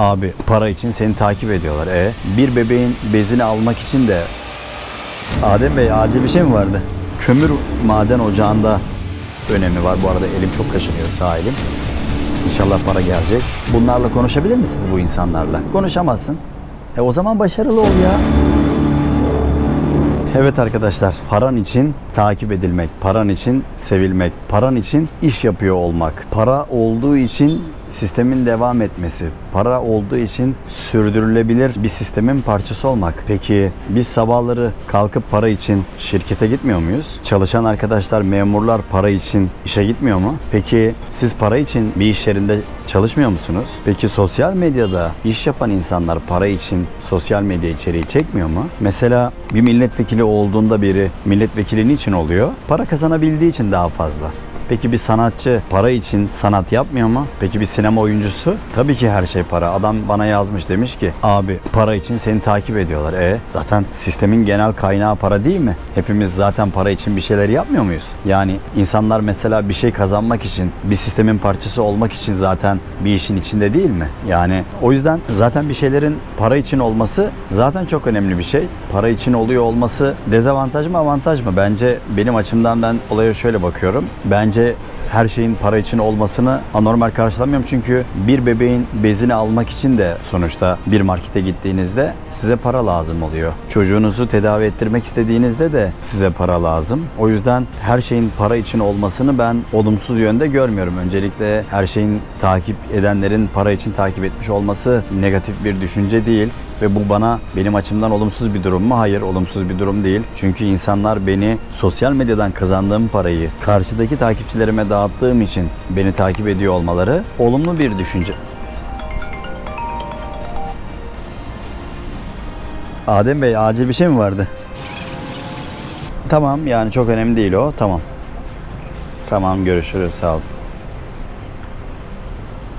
Abi para için seni takip ediyorlar. E bir bebeğin bezini almak için de Adem Bey acil bir şey mi vardı? Kömür maden ocağında önemi var. Bu arada elim çok kaşınıyor sağ elim. İnşallah para gelecek. Bunlarla konuşabilir misiniz bu insanlarla? Konuşamazsın. E o zaman başarılı ol ya. Evet arkadaşlar, paran için takip edilmek, paran için sevilmek, paran için iş yapıyor olmak, para olduğu için sistemin devam etmesi, para olduğu için sürdürülebilir bir sistemin parçası olmak. Peki biz sabahları kalkıp para için şirkete gitmiyor muyuz? Çalışan arkadaşlar, memurlar para için işe gitmiyor mu? Peki siz para için bir iş yerinde çalışmıyor musunuz? Peki sosyal medyada iş yapan insanlar para için sosyal medya içeriği çekmiyor mu? Mesela bir milletvekili olduğunda biri milletvekili niçin oluyor? Para kazanabildiği için daha fazla. Peki bir sanatçı para için sanat yapmıyor mu? Peki bir sinema oyuncusu? Tabii ki her şey para. Adam bana yazmış demiş ki abi para için seni takip ediyorlar. E zaten sistemin genel kaynağı para değil mi? Hepimiz zaten para için bir şeyler yapmıyor muyuz? Yani insanlar mesela bir şey kazanmak için, bir sistemin parçası olmak için zaten bir işin içinde değil mi? Yani o yüzden zaten bir şeylerin para için olması zaten çok önemli bir şey. Para için oluyor olması dezavantaj mı avantaj mı? Bence benim açımdan ben olaya şöyle bakıyorum. Bence her şeyin para için olmasını anormal karşılamıyorum. Çünkü bir bebeğin bezini almak için de sonuçta bir markete gittiğinizde size para lazım oluyor. Çocuğunuzu tedavi ettirmek istediğinizde de size para lazım. O yüzden her şeyin para için olmasını ben olumsuz yönde görmüyorum. Öncelikle her şeyin takip edenlerin para için takip etmiş olması negatif bir düşünce değil. Ve bu bana benim açımdan olumsuz bir durum mu? Hayır, olumsuz bir durum değil. Çünkü insanlar beni sosyal medyadan kazandığım parayı karşıdaki takipçilerime dağıttığım için beni takip ediyor olmaları olumlu bir düşünce. Adem Bey acil bir şey mi vardı? Tamam yani çok önemli değil o. Tamam. Tamam görüşürüz sağ olun.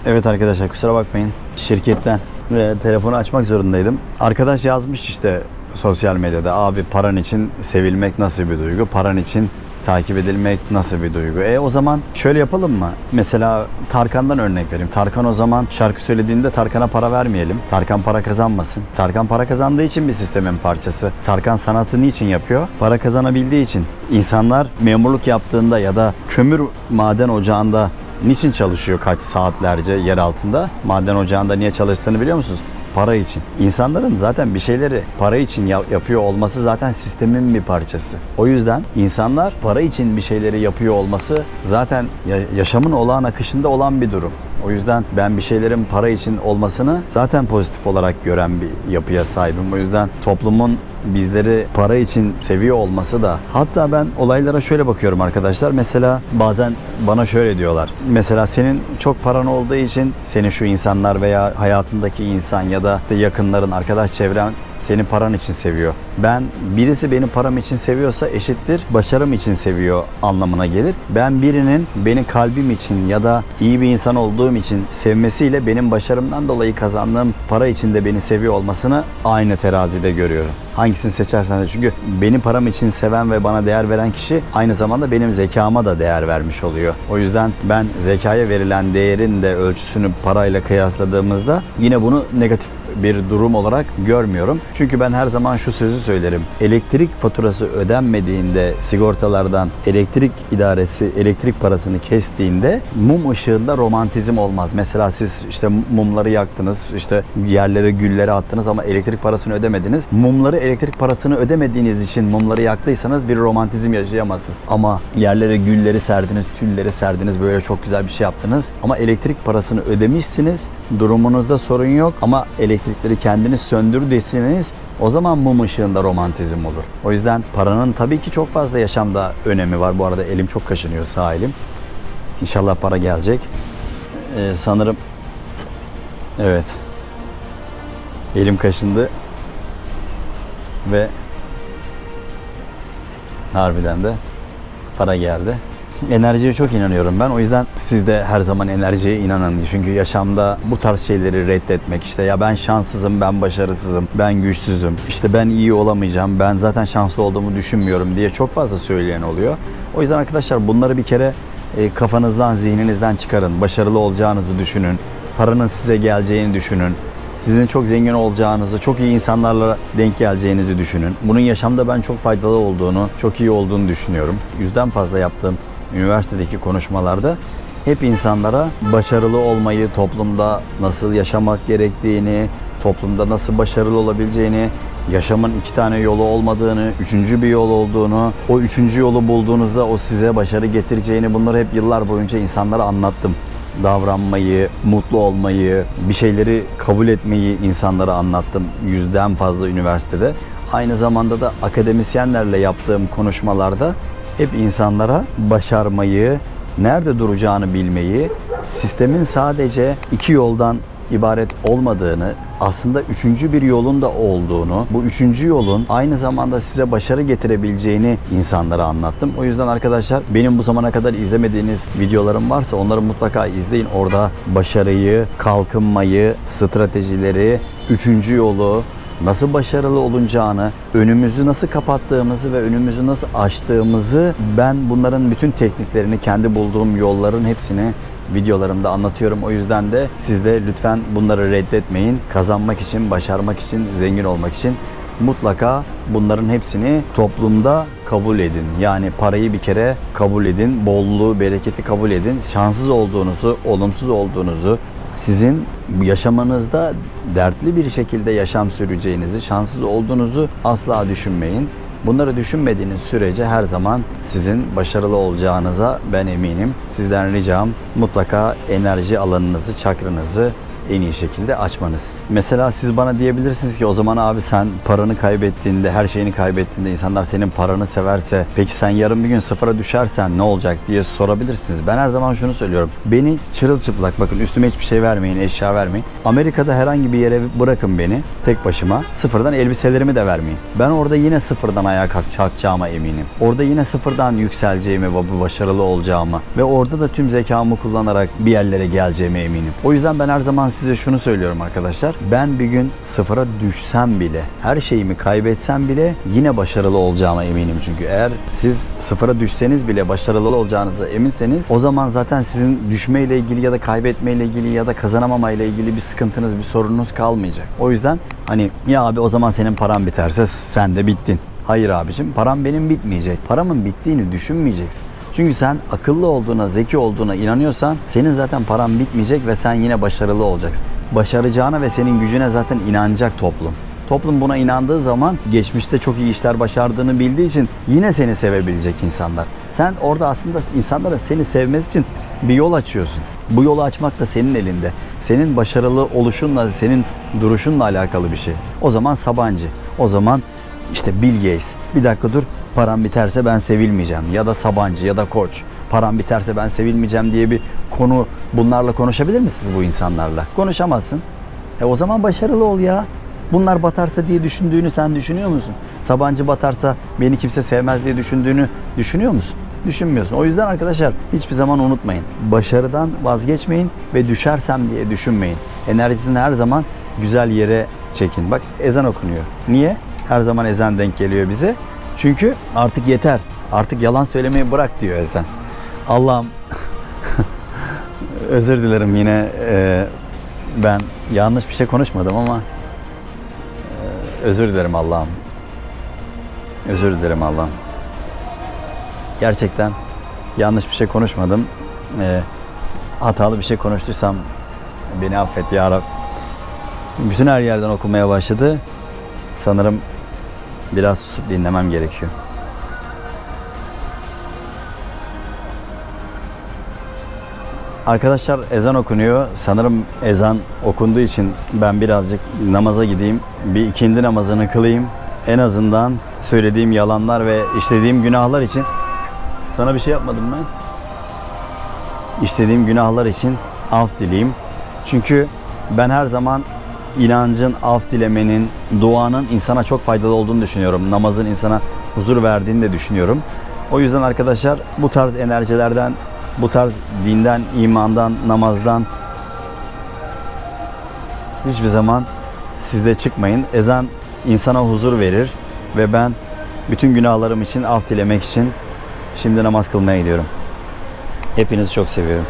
Evet arkadaşlar kusura bakmayın. Şirketten ve telefonu açmak zorundaydım. Arkadaş yazmış işte sosyal medyada abi paran için sevilmek nasıl bir duygu? Paran için takip edilmek nasıl bir duygu? E o zaman şöyle yapalım mı? Mesela Tarkan'dan örnek vereyim. Tarkan o zaman şarkı söylediğinde Tarkan'a para vermeyelim. Tarkan para kazanmasın. Tarkan para kazandığı için bir sistemin parçası. Tarkan sanatı niçin yapıyor? Para kazanabildiği için. İnsanlar memurluk yaptığında ya da kömür maden ocağında niçin çalışıyor kaç saatlerce yer altında? Maden ocağında niye çalıştığını biliyor musunuz? Para için. İnsanların zaten bir şeyleri para için ya- yapıyor olması zaten sistemin bir parçası. O yüzden insanlar para için bir şeyleri yapıyor olması zaten ya- yaşamın olağan akışında olan bir durum. O yüzden ben bir şeylerin para için olmasını zaten pozitif olarak gören bir yapıya sahibim. O yüzden toplumun bizleri para için seviyor olması da hatta ben olaylara şöyle bakıyorum arkadaşlar. Mesela bazen bana şöyle diyorlar. Mesela senin çok paran olduğu için seni şu insanlar veya hayatındaki insan ya da yakınların, arkadaş çevren seni paran için seviyor. Ben birisi beni param için seviyorsa eşittir başarım için seviyor anlamına gelir. Ben birinin beni kalbim için ya da iyi bir insan olduğum için sevmesiyle benim başarımdan dolayı kazandığım para için de beni seviyor olmasını aynı terazide görüyorum. Hangisini seçersen de çünkü beni param için seven ve bana değer veren kişi aynı zamanda benim zekama da değer vermiş oluyor. O yüzden ben zekaya verilen değerin de ölçüsünü parayla kıyasladığımızda yine bunu negatif bir durum olarak görmüyorum. Çünkü ben her zaman şu sözü söylerim. Elektrik faturası ödenmediğinde sigortalardan elektrik idaresi elektrik parasını kestiğinde mum ışığında romantizm olmaz. Mesela siz işte mumları yaktınız, işte yerlere gülleri attınız ama elektrik parasını ödemediniz. Mumları elektrik parasını ödemediğiniz için mumları yaktıysanız bir romantizm yaşayamazsınız. Ama yerlere gülleri serdiniz, tülleri serdiniz, böyle çok güzel bir şey yaptınız. Ama elektrik parasını ödemişsiniz. Durumunuzda sorun yok ama elektrikleri kendiniz söndür desiniz o zaman mum ışığında romantizm olur. O yüzden paranın tabii ki çok fazla yaşamda önemi var. Bu arada elim çok kaşınıyor sağ elim. İnşallah para gelecek. Ee, sanırım evet. Elim kaşındı. Ve harbiden de para geldi. Enerjiye çok inanıyorum ben. O yüzden siz de her zaman enerjiye inanın. Çünkü yaşamda bu tarz şeyleri reddetmek işte ya ben şanssızım, ben başarısızım, ben güçsüzüm, işte ben iyi olamayacağım, ben zaten şanslı olduğumu düşünmüyorum diye çok fazla söyleyen oluyor. O yüzden arkadaşlar bunları bir kere e, kafanızdan, zihninizden çıkarın. Başarılı olacağınızı düşünün. Paranın size geleceğini düşünün. Sizin çok zengin olacağınızı, çok iyi insanlarla denk geleceğinizi düşünün. Bunun yaşamda ben çok faydalı olduğunu, çok iyi olduğunu düşünüyorum. Yüzden fazla yaptığım üniversitedeki konuşmalarda hep insanlara başarılı olmayı, toplumda nasıl yaşamak gerektiğini, toplumda nasıl başarılı olabileceğini, yaşamın iki tane yolu olmadığını, üçüncü bir yol olduğunu, o üçüncü yolu bulduğunuzda o size başarı getireceğini bunları hep yıllar boyunca insanlara anlattım. Davranmayı, mutlu olmayı, bir şeyleri kabul etmeyi insanlara anlattım yüzden fazla üniversitede. Aynı zamanda da akademisyenlerle yaptığım konuşmalarda hep insanlara başarmayı, nerede duracağını bilmeyi, sistemin sadece iki yoldan ibaret olmadığını, aslında üçüncü bir yolun da olduğunu, bu üçüncü yolun aynı zamanda size başarı getirebileceğini insanlara anlattım. O yüzden arkadaşlar benim bu zamana kadar izlemediğiniz videolarım varsa onları mutlaka izleyin. Orada başarıyı, kalkınmayı, stratejileri, üçüncü yolu, nasıl başarılı olunacağını, önümüzü nasıl kapattığımızı ve önümüzü nasıl açtığımızı ben bunların bütün tekniklerini, kendi bulduğum yolların hepsini videolarımda anlatıyorum. O yüzden de siz de lütfen bunları reddetmeyin. Kazanmak için, başarmak için, zengin olmak için mutlaka bunların hepsini toplumda kabul edin. Yani parayı bir kere kabul edin, bolluğu, bereketi kabul edin. Şanssız olduğunuzu, olumsuz olduğunuzu, sizin yaşamanızda dertli bir şekilde yaşam süreceğinizi, şanssız olduğunuzu asla düşünmeyin. Bunları düşünmediğiniz sürece her zaman sizin başarılı olacağınıza ben eminim. Sizden ricam mutlaka enerji alanınızı, çakranızı en iyi şekilde açmanız. Mesela siz bana diyebilirsiniz ki o zaman abi sen paranı kaybettiğinde, her şeyini kaybettiğinde insanlar senin paranı severse peki sen yarın bir gün sıfıra düşersen ne olacak diye sorabilirsiniz. Ben her zaman şunu söylüyorum. Beni çırılçıplak bakın üstüme hiçbir şey vermeyin, eşya vermeyin. Amerika'da herhangi bir yere bırakın beni tek başıma. Sıfırdan elbiselerimi de vermeyin. Ben orada yine sıfırdan ayağa kalk- kalkacağıma eminim. Orada yine sıfırdan yükseleceğimi ve başarılı olacağımı ve orada da tüm zekamı kullanarak bir yerlere geleceğime eminim. O yüzden ben her zaman size şunu söylüyorum arkadaşlar. Ben bir gün sıfıra düşsem bile, her şeyimi kaybetsem bile yine başarılı olacağıma eminim. Çünkü eğer siz sıfıra düşseniz bile başarılı olacağınıza eminseniz o zaman zaten sizin düşmeyle ilgili ya da kaybetmeyle ilgili ya da kazanamamayla ilgili bir sıkıntınız, bir sorununuz kalmayacak. O yüzden hani ya abi o zaman senin paran biterse sen de bittin. Hayır abicim param benim bitmeyecek. Paramın bittiğini düşünmeyeceksin. Çünkü sen akıllı olduğuna, zeki olduğuna inanıyorsan senin zaten paran bitmeyecek ve sen yine başarılı olacaksın. Başaracağına ve senin gücüne zaten inanacak toplum. Toplum buna inandığı zaman geçmişte çok iyi işler başardığını bildiği için yine seni sevebilecek insanlar. Sen orada aslında insanların seni sevmesi için bir yol açıyorsun. Bu yolu açmak da senin elinde. Senin başarılı oluşunla, senin duruşunla alakalı bir şey. O zaman Sabancı, o zaman işte Bill Gates. Bir dakika dur param biterse ben sevilmeyeceğim. Ya da Sabancı ya da Koç. Param biterse ben sevilmeyeceğim diye bir konu bunlarla konuşabilir misiniz bu insanlarla? Konuşamazsın. E o zaman başarılı ol ya. Bunlar batarsa diye düşündüğünü sen düşünüyor musun? Sabancı batarsa beni kimse sevmez diye düşündüğünü düşünüyor musun? Düşünmüyorsun. O yüzden arkadaşlar hiçbir zaman unutmayın. Başarıdan vazgeçmeyin ve düşersem diye düşünmeyin. Enerjisini her zaman güzel yere çekin. Bak ezan okunuyor. Niye? Her zaman ezan denk geliyor bize. Çünkü artık yeter. Artık yalan söylemeyi bırak diyor ezan. Allah'ım özür dilerim yine e, ben yanlış bir şey konuşmadım ama e, özür dilerim Allah'ım. Özür dilerim Allah'ım. Gerçekten yanlış bir şey konuşmadım. E, hatalı bir şey konuştuysam beni affet ya Rab. Bütün her yerden okumaya başladı. Sanırım biraz susup dinlemem gerekiyor. Arkadaşlar ezan okunuyor. Sanırım ezan okunduğu için ben birazcık namaza gideyim. Bir ikindi namazını kılayım. En azından söylediğim yalanlar ve işlediğim günahlar için sana bir şey yapmadım ben. İşlediğim günahlar için af dileyim. Çünkü ben her zaman inancın, af dilemenin, duanın insana çok faydalı olduğunu düşünüyorum. Namazın insana huzur verdiğini de düşünüyorum. O yüzden arkadaşlar bu tarz enerjilerden, bu tarz dinden, imandan, namazdan hiçbir zaman sizde çıkmayın. Ezan insana huzur verir ve ben bütün günahlarım için af dilemek için şimdi namaz kılmaya gidiyorum. Hepinizi çok seviyorum.